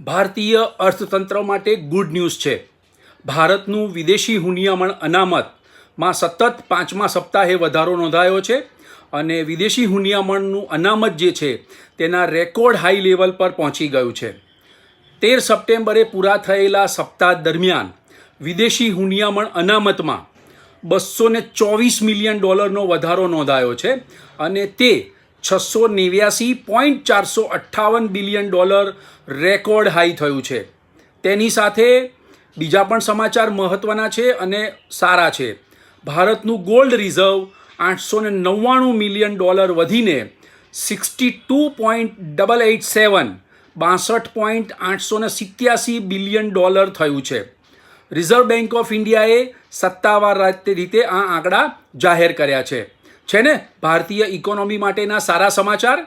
ભારતીય અર્થતંત્ર માટે ગુડ ન્યૂઝ છે. ભારતનું વિદેશી હુનિયામણ અનામતમાં સતત પાંચમા સપ્તાહે વધારો નોંધાયો છે અને વિદેશી હુનિયામણનું અનામત જે છે તેના રેકોર્ડ હાઈ લેવલ પર પહોંચી ગયું છે. તેર સપ્ટેમ્બરે પૂરા થયેલા સપ્તાહ દરમિયાન વિદેશી હુનિયામણ અનામતમાં બસો ચોવીસ મિલિયન ડોલરનો વધારો નોંધાયો છે અને તે છસો નેવ્યાસી પોઈન્ટ ચારસો અઠ્ઠાવન બિલિયન ડોલર રેકોર્ડ હાઈ થયું છે. તેની સાથે બીજા પણ સમાચાર મહત્ત્વના છે અને સારા છે. ભારતનું ગોલ્ડ રિઝર્વ આઠસો ને નવ્વાણું મિલિયન ડોલર વધીને sixty two point double eight seven, બાસઠ પોઈન્ટ આઠસો ને સિત્યાસી બિલિયન ડોલર થયું છે. રિઝર્વ બેંક ઓફ ઇન્ડિયાએ સત્તાવાર રાતે આ આંકડા જાહેર કર્યા છે. છે ને? ભારતીય ઇકોનોમી માટેના સારા સમાચાર?